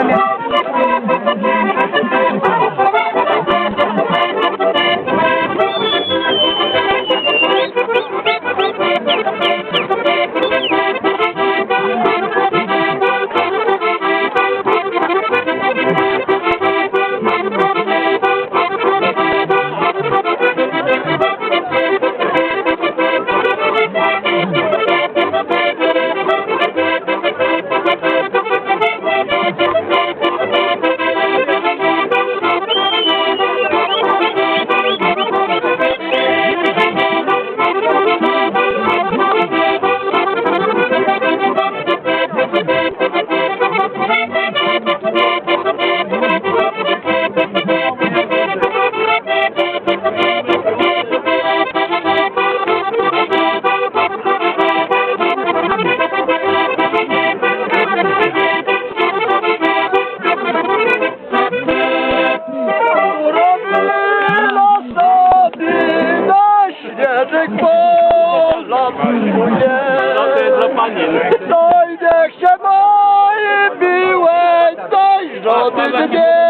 también. Śnieżek polatuje. No jest dla panien. No i niech się moje miłe, daj żony dwie.